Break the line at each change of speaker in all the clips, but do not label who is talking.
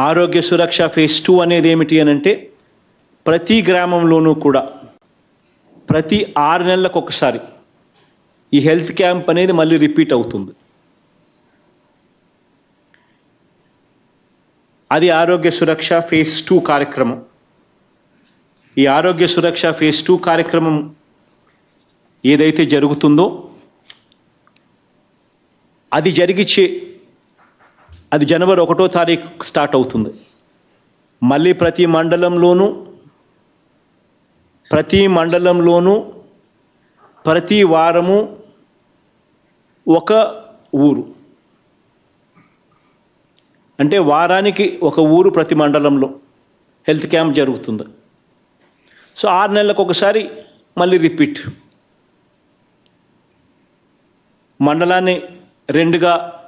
ఆరోగ్య Suraksha phase two అనేది ఏమిటి అని అంటే ప్రతి గ్రామంలోనూ కూడా ప్రతి ఆరు నెలలకు ఒకసారి ఈ హెల్త్ క్యాంప్ అనేది మళ్ళీ రిపీట్ అవుతుంది. అది ఆరోగ్య సురక్ష ఫేజ్ టూ కార్యక్రమం. ఈ ఆరోగ్య సురక్ష ఫేజ్ టూ కార్యక్రమం ఏదైతే జరుగుతుందో అది జరిగిచ్చే అది జనవరి ఒకటో తారీఖు స్టార్ట్ అవుతుంది. మళ్ళీ ప్రతి మండలంలోనూ ప్రతి మండలంలోనూ ప్రతి వారము ఒక ఊరు. అంటే వారానికి ఒక ఊరు ప్రతి మండలంలో హెల్త్ క్యాంప్ జరుగుతుంది. సో ఆరు నెలలకు ఒకసారి మళ్ళీ రిపీట్. మండలాన్ని రెండుగా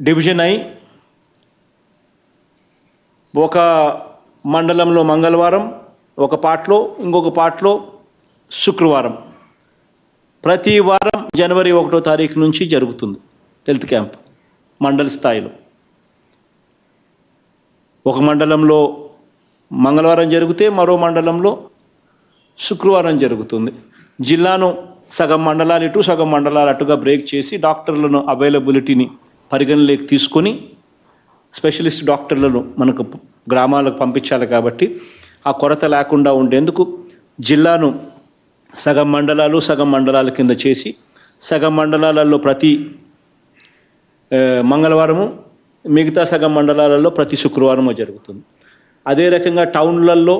డివిజన్ అయి ఒక మండలంలో మంగళవారం ఒక పాటలో ఇంకొక పాటలో శుక్రవారం. ప్రతి వారం జనవరి ఒకటో తారీఖు నుంచి జరుగుతుంది హెల్త్ క్యాంప్ మండల స్థాయిలో. ఒక మండలంలో మంగళవారం జరిగితే మరో మండలంలో శుక్రవారం జరుగుతుంది. జిల్లాను సగం మండలాలు ఇటు సగం మండలాలు అటుగా బ్రేక్ చేసి డాక్టర్లను అవైలబిలిటీని పరిగణలోకి తీసుకొని స్పెషలిస్ట్ డాక్టర్లను మనకు గ్రామాలకు పంపించాలి కాబట్టి ఆ కొరత లేకుండా ఉండేందుకు జిల్లాను సగం మండలాలు సగం మండలాల కింద చేసి సగం మండలాలలో ప్రతి మంగళవారము మిగతా సగం మండలాలలో ప్రతి శుక్రవారము జరుగుతుంది. అదే రకంగా టౌన్లలో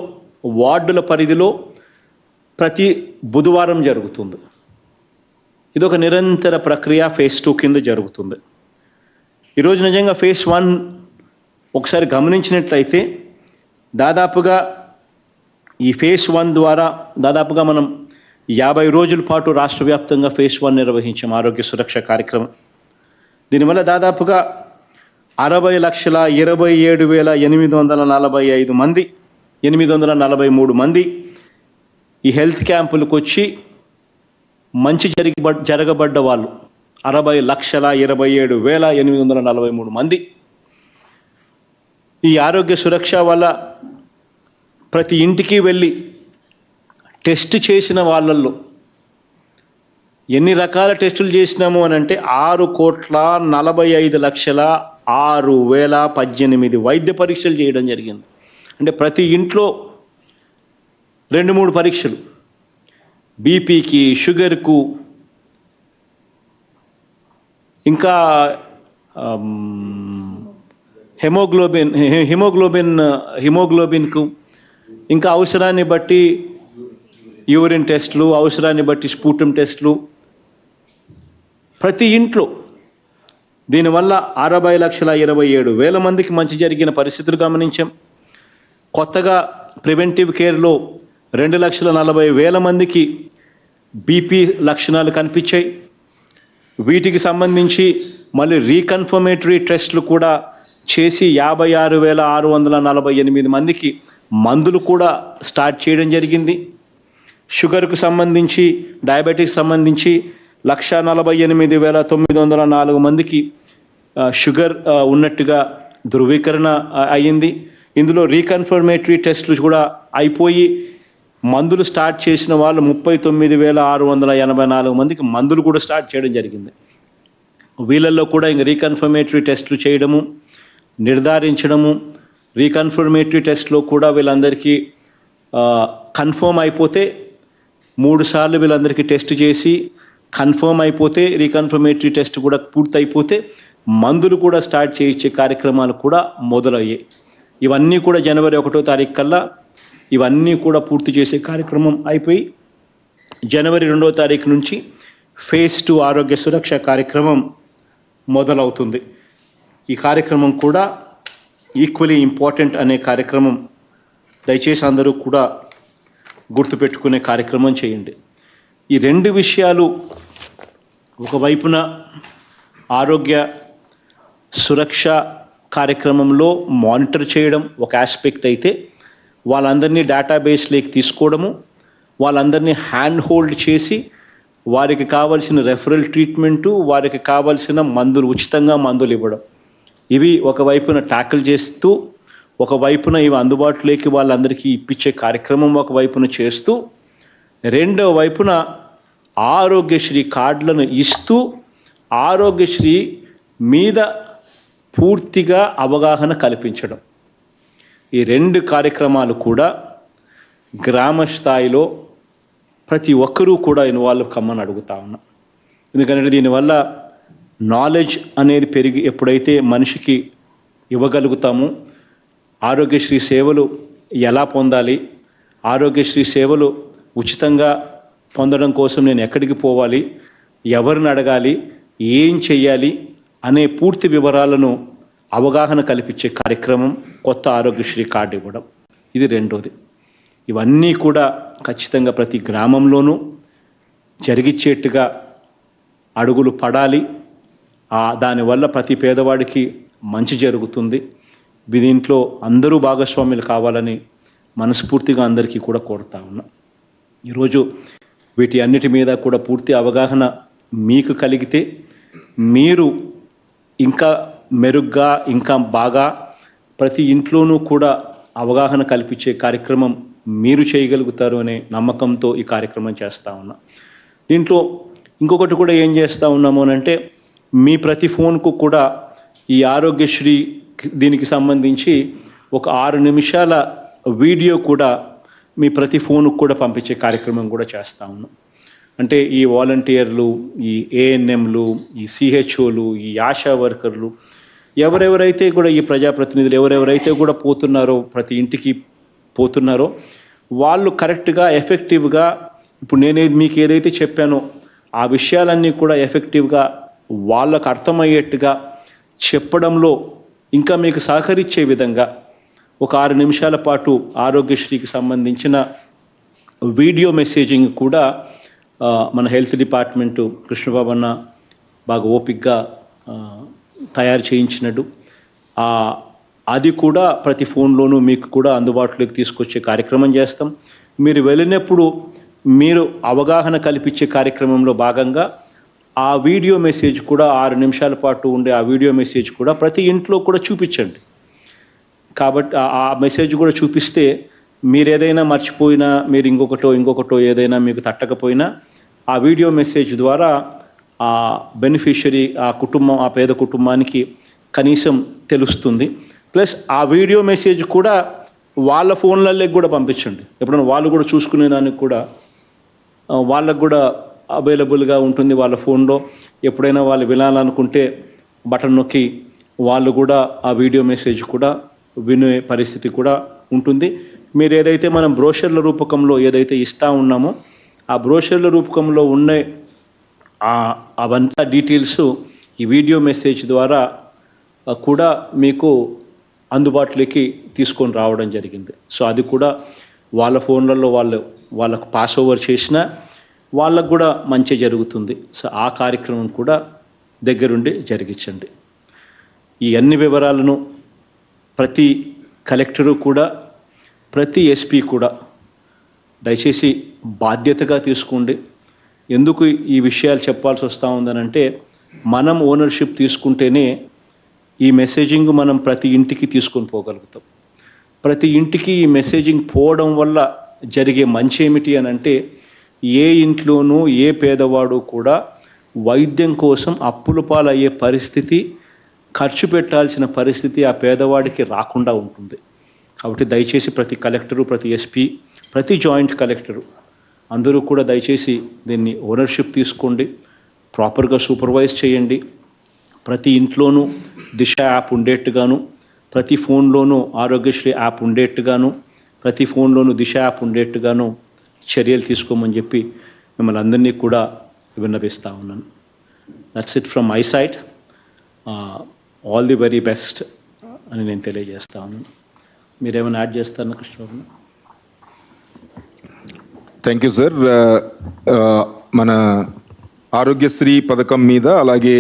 వార్డుల పరిధిలో ప్రతి బుధవారం జరుగుతుంది. ఇది ఒక నిరంతర ప్రక్రియ ఫేజ్ టూ కింద జరుగుతుంది. ఈరోజు నిజంగా ఫేస్ వన్ ఒకసారి గమనించినట్లయితే దాదాపుగా ఈ ఫేస్ వన్ ద్వారా దాదాపుగా మనం యాభై రోజుల పాటు రాష్ట్ర వ్యాప్తంగా ఫేస్ వన్ నిర్వహించాం ఆరోగ్య సురక్ష కార్యక్రమం. దీనివల్ల దాదాపుగా అరవై లక్షల ఇరవై ఏడు వేల ఎనిమిది వందల నలభై ఐదు మంది ఎనిమిది వందల నలభై మూడు మంది ఈ హెల్త్ క్యాంపులకు వచ్చి మంచి జరిగి జరగబడ్డ వాళ్ళు. అరవై లక్షల ఇరవై ఏడు వేల ఎనిమిది వందల నలభై మూడు మంది. ఈ ఆరోగ్య సురక్ష వల్ల ప్రతి ఇంటికి వెళ్ళి టెస్ట్ చేసిన వాళ్ళల్లో ఎన్ని రకాల టెస్టులు చేసినాము అని అంటే ఆరు కోట్ల నలభై ఐదు లక్షల ఆరు వేల పద్దెనిమిది వైద్య పరీక్షలు చేయడం జరిగింది. అంటే ప్రతి ఇంట్లో రెండు మూడు పరీక్షలు. బీపీకి షుగర్కు ఇంకా హెమోగ్లోబిన్ హె- హిమోగ్లోబిన్ హిమోగ్లోబిన్కు ఇంకా అవసరాన్ని బట్టి యూరిన్ టెస్ట్లు అవసరాన్ని బట్టి స్పూటం టెస్ట్లు. ప్రతి ఇంట్లో దీనివల్ల అరవై లక్షల ఇరవై ఏడు వేల మందికి మంచి జరిగిన పరిస్థితులు గమనించాం. కొత్తగా ప్రివెంటివ్ కేర్లో రెండు లక్షల నలభై వేల మందికి బీపీ లక్షణాలు కనిపించాయి. వీటికి సంబంధించి మళ్ళీ రీకన్ఫర్మేటరీ టెస్టులు కూడా చేసి యాభై ఆరు వేల ఆరు వందల నలభై ఎనిమిది మందికి మందులు కూడా స్టార్ట్ చేయడం జరిగింది. షుగర్కు సంబంధించి డయాబెటిక్ సంబంధించి లక్ష నలభై ఎనిమిది వేల తొమ్మిది వందల నాలుగు మందికి షుగర్ ఉన్నట్టుగా ధృవీకరణ అయ్యింది ఇందులో రీకన్ఫర్మేటరీ టెస్టులు కూడా అయిపోయి మందులు స్టార్ట్ చేసిన వాళ్ళు ముప్పై తొమ్మిది వేల ఆరు వందల ఎనభై నాలుగు మందికి మందులు కూడా స్టార్ట్ చేయడం జరిగింది. వీళ్ళల్లో కూడా ఇంక రీకన్ఫర్మేటరీ టెస్టులు చేయడము నిర్ధారించడము రీకన్ఫర్మేటరీ టెస్ట్లో కూడా వీళ్ళందరికీ కన్ఫర్మ్ అయిపోతే మూడు సార్లు వీళ్ళందరికీ టెస్ట్ చేసి కన్ఫర్మ్ అయిపోతే రీకన్ఫర్మేటరీ టెస్ట్ కూడా పూర్తయిపోతే మందులు కూడా స్టార్ట్ చేయించే కార్యక్రమాలు కూడా మొదలయ్యాయి. ఇవన్నీ కూడా జనవరి ఒకటో తారీఖు కల్లా ఇవన్నీ కూడా పూర్తి చేసే కార్యక్రమం అయిపోయి జనవరి రెండో తారీఖు నుంచి ఫేజ్ టూ ఆరోగ్య సురక్ష కార్యక్రమం మొదలవుతుంది. ఈ కార్యక్రమం కూడా ఈక్వలీ ఇంపార్టెంట్ అనే కార్యక్రమం. దయచేసి అందరూ కూడా గుర్తుపెట్టుకునే కార్యక్రమం చేయండి. ఈ రెండు విషయాలు ఒకవైపున ఆరోగ్య సురక్ష కార్యక్రమంలో మానిటర్ చేయడం ఒక ఆస్పెక్ట్ అయితే వాళ్ళందరినీ డేటాబేస్లోకి తీసుకోవడము వాళ్ళందరినీ హ్యాండ్ హోల్డ్ చేసి వారికి కావాల్సిన రెఫరల్ ట్రీట్మెంటు వారికి కావలసిన మందులు ఉచితంగా మందులు ఇవ్వడం. ఇవి ఒకవైపున ట్యాకిల్ చేస్తూ ఒకవైపున ఇవి అందుబాటులోకి వాళ్ళందరికీ ఇప్పించే కార్యక్రమం ఒకవైపున చేస్తూ రెండో వైపున ఆరోగ్యశ్రీ కార్డులను ఇస్తూ ఆరోగ్యశ్రీ మీద పూర్తిగా అవగాహన కల్పించడం. ఈ రెండు కార్యక్రమాలు కూడా గ్రామ స్థాయిలో ప్రతి ఒక్కరూ కూడా ఇన్వాల్వ్ కమ్మని అడుగుతా ఉన్నా. ఎందుకంటే దీనివల్ల నాలెడ్జ్ అనేది పెరిగి ఎప్పుడైతే మనిషికి ఇవ్వగలుగుతామో ఆరోగ్యశ్రీ సేవలు ఎలా పొందాలి ఆరోగ్యశ్రీ సేవలు ఉచితంగా పొందడం కోసం నేను ఎక్కడికి పోవాలి ఎవరిని అడగాలి ఏం చెయ్యాలి అనే పూర్తి వివరాలను అవగాహన కల్పించే కార్యక్రమం కొత్త ఆరోగ్యశ్రీ కార్డు ఇవ్వడం. ఇది రెండోది. ఇవన్నీ కూడా ఖచ్చితంగా ప్రతి గ్రామంలోనూ జరిగిచ్చేట్టుగా అడుగులు పడాలి. దానివల్ల ప్రతి పేదవాడికి మంచి జరుగుతుంది. దీంట్లో అందరూ భాగస్వాములు కావాలని మనస్ఫూర్తిగా అందరికీ కూడా కోరుతా ఉన్నా. ఈరోజు వీటి అన్నిటి మీద కూడా పూర్తి అవగాహన మీకు కలిగితే మీరు ఇంకా మెరుగ్గా ఇంకా బాగా ప్రతి ఇంట్లోనూ కూడా అవగాహన కల్పించే కార్యక్రమం మీరు చేయగలుగుతారు అనే నమ్మకంతో ఈ కార్యక్రమం చేస్తా ఉన్నా. దీంట్లో ఇంకొకటి కూడా ఏం చేస్తూ ఉన్నాము అని అంటే మీ ప్రతి ఫోన్కు కూడా ఈ ఆరోగ్యశ్రీ దీనికి సంబంధించి ఒక ఆరు నిమిషాల వీడియో కూడా మీ ప్రతి ఫోన్కు కూడా పంపించే కార్యక్రమం కూడా చేస్తా ఉన్నాం. అంటే ఈ వాలంటీర్లు ఈ ఏఎన్ఎంలు ఈ సిహెచ్ఓలు ఈ ఆశా వర్కర్లు ఎవరెవరైతే కూడా ఈ ప్రజాప్రతినిధులు ఎవరెవరైతే కూడా పోతున్నారో ప్రతి ఇంటికి పోతున్నారో వాళ్ళు కరెక్ట్గా ఎఫెక్టివ్గా ఇప్పుడు నేను మీకు ఏదైతే చెప్పానో ఆ విషయాలన్నీ కూడా ఎఫెక్టివ్గా వాళ్ళకు అర్థమయ్యేట్టుగా చెప్పడంలో ఇంకా మీకు సహకరించే విధంగా ఒక ఆరు నిమిషాల పాటు ఆరోగ్యశ్రీకి సంబంధించిన వీడియో మెసేజింగ్ కూడా మన హెల్త్ డిపార్ట్మెంటు కృష్ణబాబు అన్న బాగా ఓపిక్గా తయారు చేయించినట్టు. అది కూడా ప్రతి ఫోన్లోనూ మీకు కూడా అందుబాటులోకి తీసుకొచ్చే కార్యక్రమం చేస్తాం. మీరు వెళ్ళినప్పుడు మీరు అవగాహన కల్పించే కార్యక్రమంలో భాగంగా ఆ వీడియో మెసేజ్ కూడా ఆరు నిమిషాల పాటు ఉండే ఆ వీడియో మెసేజ్ కూడా ప్రతి ఇంట్లో కూడా చూపించండి. కాబట్టి ఆ మెసేజ్ కూడా చూపిస్తే మీరు ఏదైనా మర్చిపోయినా మీరు ఇంకొకటో ఇంకొకటో ఏదైనా మీకు తట్టకపోయినా ఆ వీడియో మెసేజ్ ద్వారా ఆ బెనిఫిషరీ ఆ కుటుంబం ఆ పేద కుటుంబానికి కనీసం తెలుస్తుంది. ప్లస్ ఆ వీడియో మెసేజ్ కూడా వాళ్ళ ఫోన్లలో కూడా పంపించండి. ఎప్పుడైనా వాళ్ళు కూడా చూసుకునే దానికి కూడా వాళ్ళకు కూడా అవైలబుల్గా ఉంటుంది వాళ్ళ ఫోన్లో. ఎప్పుడైనా వాళ్ళు వినాలనుకుంటే బటన్ నొక్కి వాళ్ళు కూడా ఆ వీడియో మెసేజ్ కూడా వినే పరిస్థితి కూడా ఉంటుంది. మీరు ఏదైతే మనం బ్రోషర్ల రూపకంలో ఏదైతే ఇస్తూ ఉన్నామో ఆ బ్రోషర్ల రూపకంలో ఉండే అవంతా డీటెయిల్స్ ఈ వీడియో మెసేజ్ ద్వారా కూడా మీకు అందుబాటులోకి తీసుకొని రావడం జరిగింది. సో అది కూడా వాళ్ళ ఫోన్లలో వాళ్ళు వాళ్ళకు పాస్ ఓవర్ చేసినా వాళ్ళకు కూడా మంచి జరుగుతుంది. సో ఆ కార్యక్రమం కూడా దగ్గరుండి జరిగించండి. ఈ అన్ని వివరాలను ప్రతి కలెక్టరు కూడా ప్రతి ఎస్పీ కూడా దయచేసి బాధ్యతగా తీసుకోండి. ఎందుకు ఈ విషయాలు చెప్పాల్సి వస్తూ ఉందనంటే మనం ఓనర్షిప్ తీసుకుంటేనే ఈ మెసేజింగ్ మనం ప్రతి ఇంటికి తీసుకొని పోగలుగుతాం. ప్రతి ఇంటికి ఈ మెసేజింగ్ పోవడం వల్ల జరిగే మంచి ఏమిటి అని అంటే ఏ ఇంట్లోనూ ఏ పేదవాడు కూడా వైద్యం కోసం అప్పుల పాలయ్యే పరిస్థితి ఖర్చు పెట్టాల్సిన పరిస్థితి ఆ పేదవాడికి రాకుండా ఉంటుంది. కాబట్టి దయచేసి ప్రతి కలెక్టరు ప్రతి ఎస్పీ ప్రతి జాయింట్ కలెక్టరు అందరూ కూడా దయచేసి దీన్ని ఓనర్షిప్ తీసుకోండి ప్రాపర్గా సూపర్వైజ్ చేయండి. ప్రతి ఇంట్లోనూ దిశ యాప్ ఉండేట్టుగాను ప్రతి ఫోన్లోనూ ఆరోగ్యశ్రీ యాప్ ఉండేట్టుగాను ప్రతి ఫోన్లోనూ దిశ యాప్ ఉండేట్టుగాను చర్యలు తీసుకోమని చెప్పి మిమ్మల్ని అందరినీ కూడా విన్నవిస్తా ఉన్నాను. That's it from my side all the very best అని నేను తెలియజేస్తా ఉన్నాను. మీరేమైనా యాడ్ చేస్తారా కృష్ణబాబు?
థ్యాంక్ యూ సార్ మన ఆరోగ్యశ్రీ పథకం మీద అలాగే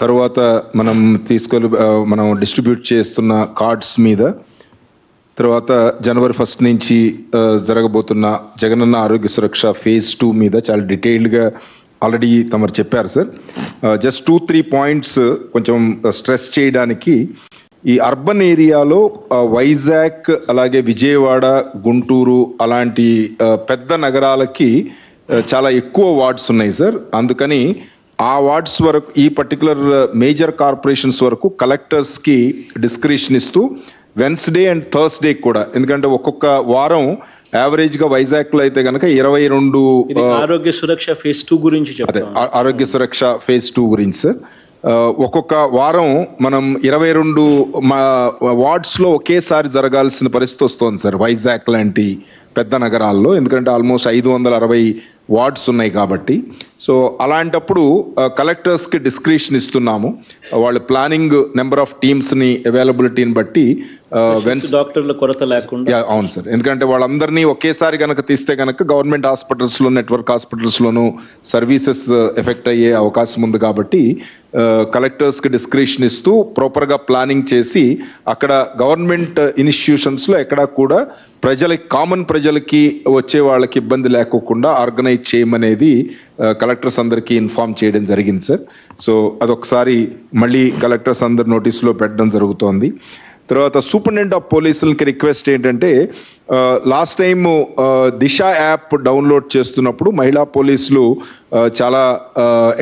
తర్వాత మనం తీసుకొని uh, మనం డిస్ట్రిబ్యూట్ చేస్తున్న కార్డ్స్ మీద తర్వాత జనవరి ఫస్ట్ నుంచి uh, జరగబోతున్న జగనన్న ఆరోగ్య సురక్ష ఫేజ్ టూ మీద చాలా డీటెయిల్డ్గా ఆల్రెడీ తమరు చెప్పారు sir just two three points కొంచెం uh, స్ట్రెస్ చేయడానికి ఈ అర్బన్ ఏరియాలో వైజాగ్ అలాగే విజయవాడ గుంటూరు అలాంటి పెద్ద నగరాలకి చాలా ఎక్కువ వార్డ్స్ ఉన్నాయి సార్. అందుకని ఆ వార్డ్స్ వరకు ఈ పర్టికులర్ మేజర్ కార్పొరేషన్స్ వరకు కలెక్టర్స్కి డిస్క్రిప్షన్ ఇస్తూ వెన్స్డే అండ్ థర్స్డే కూడా ఎందుకంటే ఒక్కొక్క వారం యావరేజ్గా వైజాగ్లో అయితే గనక ఇరవై రెండు
ఆరోగ్య సురక్ష ఫేజ్ టూ గురించి
ఆరోగ్య సురక్ష ఫేజ్ టూ గురించి సార్. ఒక్కొక్క వారం మనం ఇరవై రెండు వార్డ్స్లో ఒకేసారి జరగాల్సిన పరిస్థితి వస్తుంది సార్. వైజాగ్ లాంటి పెద్ద నగరాల్లో. ఎందుకంటే ఆల్మోస్ట్ ఐదు వందల అరవై వార్డ్స్ ఉన్నాయి కాబట్టి. సో అలాంటప్పుడు కలెక్టర్స్కి డిస్క్రిప్షన్ ఇస్తున్నాము. వాళ్ళ ప్లానింగ్ నెంబర్ ఆఫ్ టీమ్స్ని అవైలబిలిటీని బట్టి వెన్స్
డాక్టర్ల కొరత లేకుండా.
అవును సార్. ఎందుకంటే వాళ్ళందరినీ ఒకేసారి కనుక తీస్తే కనుక గవర్నమెంట్ హాస్పిటల్స్లో నెట్వర్క్ హాస్పిటల్స్ లోను సర్వీసెస్ ఎఫెక్ట్ అయ్యే అవకాశం ఉంది కాబట్టి కలెక్టర్స్కి డిస్క్రిప్షన్ ఇస్తూ ప్రాపర్గా ప్లానింగ్ చేసి అక్కడ గవర్నమెంట్ ఇన్స్టిట్యూషన్స్లో ఎక్కడా కూడా ప్రజలకి కామన్ ప్రజలకి వచ్చే వాళ్ళకి ఇబ్బంది లేకోకుండా ఆర్గనైజ్ చేయమనేది కలెక్టర్స్ అందరికీ ఇన్ఫార్మ్ చేయడం జరిగింది సార్ సో అదొకసారి మళ్ళీ కలెక్టర్స్ అందరి నోటీసులో పెట్టడం జరుగుతోంది. తర్వాత సూపరింటెండెంట్ ఆఫ్ పోలీసులకి రిక్వెస్ట్ ఏంటంటే last time Disha app download చేస్తున్నప్పుడు మహిళా పోలీసులు చాలా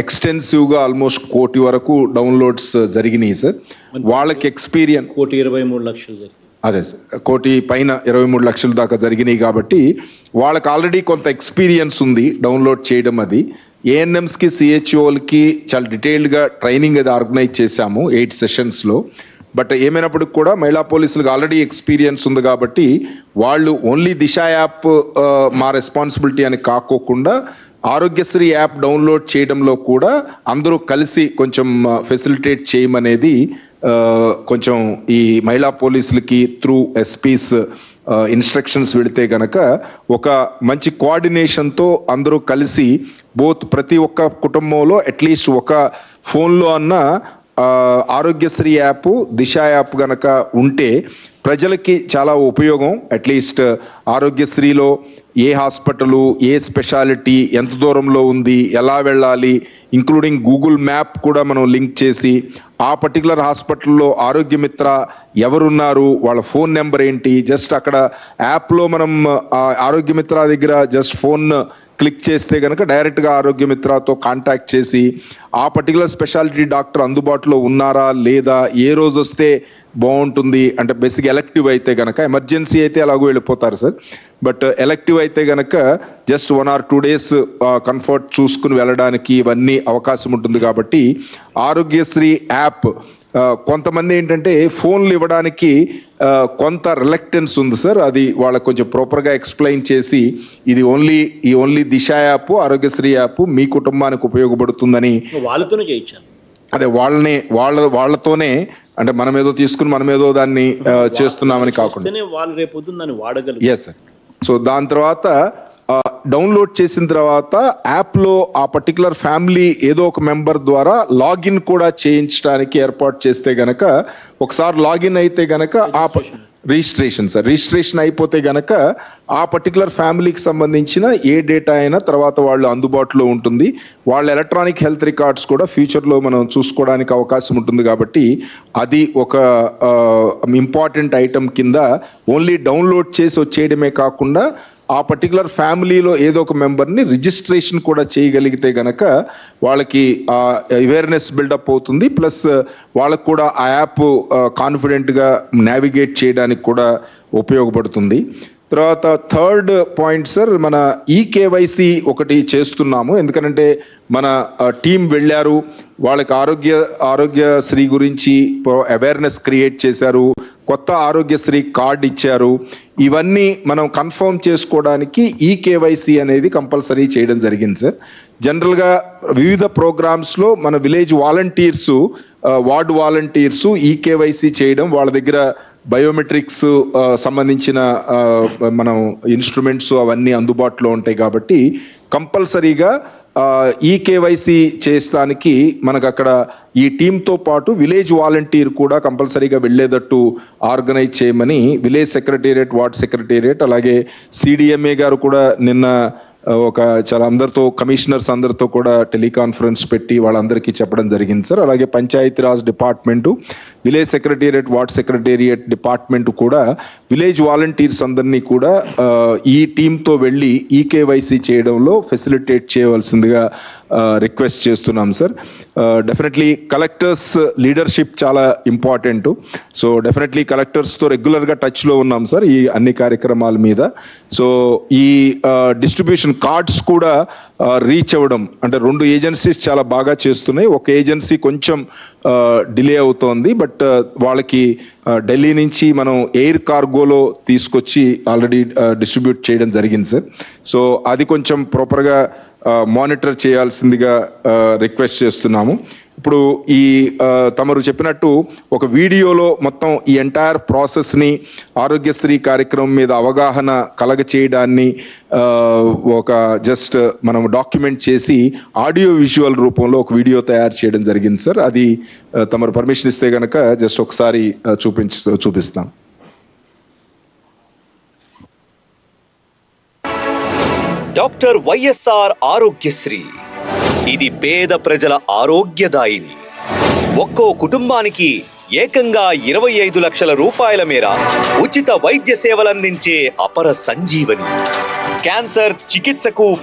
ఎక్స్టెన్సివ్గా ఆల్మోస్ట్ కోటి వరకు డౌన్లోడ్స్ జరిగినాయి సార్ వాళ్ళకి ఎక్స్పీరియన్స్
కోటి ఇరవై మూడు లక్షలు జరిగింది.
అదే సార్ కోటి పైన ఇరవై మూడు లక్షల దాకా జరిగినాయి కాబట్టి వాళ్ళకి ఆల్రెడీ కొంత ఎక్స్పీరియన్స్ ఉంది డౌన్లోడ్ చేయడం అది. ఏఎన్ఎంస్కి సిహెచ్ఓలకి చాలా డీటెయిల్డ్గా ట్రైనింగ్ అది ఆర్గనైజ్ చేశాము ఎయిట్ సెషన్స్లో బట్ ఏమైనప్పటికి కూడా మహిళా పోలీసులకు ఆల్రెడీ ఎక్స్పీరియన్స్ ఉంది కాబట్టి వాళ్ళు ఓన్లీ దిశ యాప్ మా రెస్పాన్సిబిలిటీ అని కాకోకుండా ఆరోగ్యశ్రీ యాప్ డౌన్లోడ్ చేయడంలో కూడా అందరూ కలిసి కొంచెం ఫెసిలిటేట్ చేయమనేది కొంచెం ఈ మహిళా పోలీసులకి త్రూ ఎస్పీస్ ఇన్స్ట్రక్షన్స్ వెళితే గనక ఒక మంచి కోఆర్డినేషన్తో అందరూ కలిసి బోత్ ప్రతి ఒక్క కుటుంబంలో అట్లీస్ట్ ఒక ఫోన్లో అన్న ఆరోగ్యశ్రీ యాప్ దిశ యాప్ గనక ఉంటే ప్రజలకి చాలా ఉపయోగం. అట్లీస్ట్ ఆరోగ్యశ్రీలో ఏ హాస్పిటలు ఏ స్పెషాలిటీ ఎంత దూరంలో ఉంది ఎలా వెళ్ళాలి ఇంక్లూడింగ్ గూగుల్ మ్యాప్ కూడా మనం లింక్ చేసి ఆ పర్టికులర్ హాస్పిటల్లో ఆరోగ్య మిత్ర ఎవరున్నారు వాళ్ళ ఫోన్ నెంబర్ ఏంటి జస్ట్ అక్కడ యాప్లో మనం ఆరోగ్య మిత్ర దగ్గర జస్ట్ ఫోన్ క్లిక్ చేస్తే కనుక డైరెక్ట్గా ఆరోగ్య మిత్రతో కాంటాక్ట్ చేసి ఆ పర్టికులర్ స్పెషాలిటీ డాక్టర్ అందుబాటులో ఉన్నారా లేదా ఏ రోజు వస్తే బాగుంటుంది అంటే బేసిక్ ఎలక్టివ్ అయితే గనక ఎమర్జెన్సీ అయితే అలాగూ వెళ్ళిపోతారు సార్. బట్ ఎలక్టివ్ అయితే గనక just one or two days comfort చూసుకుని వెళ్ళడానికి ఇవన్నీ అవకాశం ఉంటుంది కాబట్టి ఆరోగ్యశ్రీ యాప్ ఆ, కొంతమంది ఏంటంటే ఫోన్లు ఇవ్వడానికి ఆ, కొంత రిలక్టెన్స్ ఉంది సార్. అది వాళ్ళకి కొంచెం ప్రాపర్గా ఎక్స్ప్లెయిన్ చేసి ఇది ఓన్లీ ఈ only Disha app Aarogyasri app మీ కుటుంబానికి ఉపయోగపడుతుందని
వాళ్ళతోనే చేయించాను
అదే వాళ్ళని వాళ్ళ వాళ్ళతోనే అంటే మనం ఏదో తీసుకుని మనం ఏదో దాన్ని చేస్తున్నామని కాకుండా.
వాళ్ళు రేపు దాన్ని వాడగలరు
ఎస్ సార్ సో దాని తర్వాత డౌన్లోడ్ చేసిన తర్వాత యాప్లో ఆ పర్టికులర్ ఫ్యామిలీ ఏదో ఒక మెంబర్ ద్వారా లాగిన్ కూడా చేయించడానికి ఏర్పాటు చేస్తే గనక ఒకసారి లాగిన్ అయితే గనక ఆ రిజిస్ట్రేషన్ సార్. రిజిస్ట్రేషన్ అయిపోతే గనక ఆ పర్టికులర్ ఫ్యామిలీకి సంబంధించిన ఏ డేటా అయినా తర్వాత వాళ్ళు అందుబాటులో ఉంటుంది. వాళ్ళ ఎలక్ట్రానిక్ హెల్త్ రికార్డ్స్ కూడా ఫ్యూచర్లో మనం చూసుకోవడానికి అవకాశం ఉంటుంది కాబట్టి అది ఒక ఇంపార్టెంట్ ఐటమ్ కింద ఓన్లీ డౌన్లోడ్ చేసి వచ్చేయడమే కాకుండా ఆ పర్టికులర్ ఫ్యామిలీలో ఏదో ఒక మెంబర్ని రిజిస్ట్రేషన్ కూడా చేయగలిగితే గనక వాళ్ళకి అవేర్నెస్ బిల్డప్ అవుతుంది. ప్లస్ వాళ్ళకు కూడా ఆ యాప్ కాన్ఫిడెంట్గా నావిగేట్ చేయడానికి కూడా ఉపయోగపడుతుంది. తర్వాత థర్డ్ పాయింట్ సార్ మన ఈ కేవైసీ ఒకటి చేస్తున్నాము. ఎందుకంటే మన టీం వెళ్ళారు. వాళ్ళకి ఆరోగ్య ఆరోగ్యశ్రీ గురించి అవేర్నెస్ క్రియేట్ చేశారు. కొత్త ఆరోగ్యశ్రీ కార్డ్ ఇచ్చారు. ఇవన్నీ మనం కన్ఫర్మ్ చేసుకోవడానికి ఈ కేవైసీ అనేది కంపల్సరీ చేయడం జరిగింది సార్. జనరల్గా వివిధ ప్రోగ్రామ్స్లో మన విలేజ్ వాలంటీర్స్ వార్డ్ వాలంటీర్స్ ఈ కేవైసీ చేయడం వాళ్ళ దగ్గర బయోమెట్రిక్స్ సంబంధించిన మనం ఇన్స్ట్రుమెంట్స్ అవన్నీ అందుబాటులో ఉంటాయి కాబట్టి కంపల్సరీగా ఈ కేవైసీ చేస్తానికి మనకు అక్కడ ఈ టీంతో పాటు విలేజ్ వాలంటీర్ కూడా కంపల్సరీగా వెళ్ళేటట్టు ఆర్గనైజ్ చేయమని విలేజ్ సెక్రటేరియట్ వార్డ్ సెక్రటేరియట్ అలాగే సిడిఎంఏ గారు కూడా నిన్న ఒక చాలా అందరితో కమిషనర్స్ అందరితో కూడా టెలికాన్ఫరెన్స్ పెట్టి వాళ్ళందరికీ చెప్పడం జరిగింది సార్. అలాగే Panchayati Raj department village secretariat ward secretariat department కూడా విలేజ్ వాలంటీర్స్ అందరినీ కూడా ఈ టీంతో వెళ్ళి ఈకేవైసీ చేయడంలో ఫెసిలిటేట్ చేయవలసిందిగా రిక్వెస్ట్ చేస్తున్నాం సార్. డెఫినెట్లీ కలెక్టర్స్ లీడర్షిప్ చాలా ఇంపార్టెంట్. సో డెఫినెట్లీ కలెక్టర్స్తో రెగ్యులర్గా టచ్లో ఉన్నాం సార్ ఈ అన్ని కార్యక్రమాల మీద. సో ఈ డిస్ట్రిబ్యూషన్ కార్డ్స్ కూడా రీచ్ అవ్వడం అంటే రెండు ఏజెన్సీస్ చాలా బాగా చేస్తున్నాయి. ఒక ఏజెన్సీ కొంచెం డిలే అవుతోంది బట్ Uh, వాళ్ళకి uh, ఢిల్లీ నుంచి మనం ఎయిర్ కార్గోలో తీసుకొచ్చి ఆల్రెడీ uh, డిస్ట్రిబ్యూట్ చేయడం జరిగింది సార్ సో అది కొంచెం ప్రాపర్గా మానిటర్ చేయాల్సిందిగా రిక్వెస్ట్ చేస్తున్నాము. ఇప్పుడు ఈ తమరు చెప్పినట్టు ఒక వీడియోలో మొత్తం ఈ ఎంటైర్ ప్రాసెస్ని ఆరోగ్యశ్రీ కార్యక్రమం మీద అవగాహన కలగ చేయడాన్ని ఒక జస్ట్ మనం డాక్యుమెంట్ చేసి ఆడియో విజువల్ రూపంలో ఒక వీడియో తయారు చేయడం జరిగింది సార్. అది తమరు పర్మిషన్ ఇస్తే కనుక జస్ట్ ఒకసారి చూపించ చూపిస్తాం.
డాక్టర్ వైఎస్ఆర్ ఆరోగ్యశ్రీ ఇది పేద ప్రజల ఆరోగ్యదాయిని. ఒక్కో కుటుంబానికి ఏకంగా ఇరవై ఐదు లక్షల రూపాయల మేర ఉచిత వైద్య సేవలందించే అపర సంజీవని. క్యాన్సర్ చికిత్సకు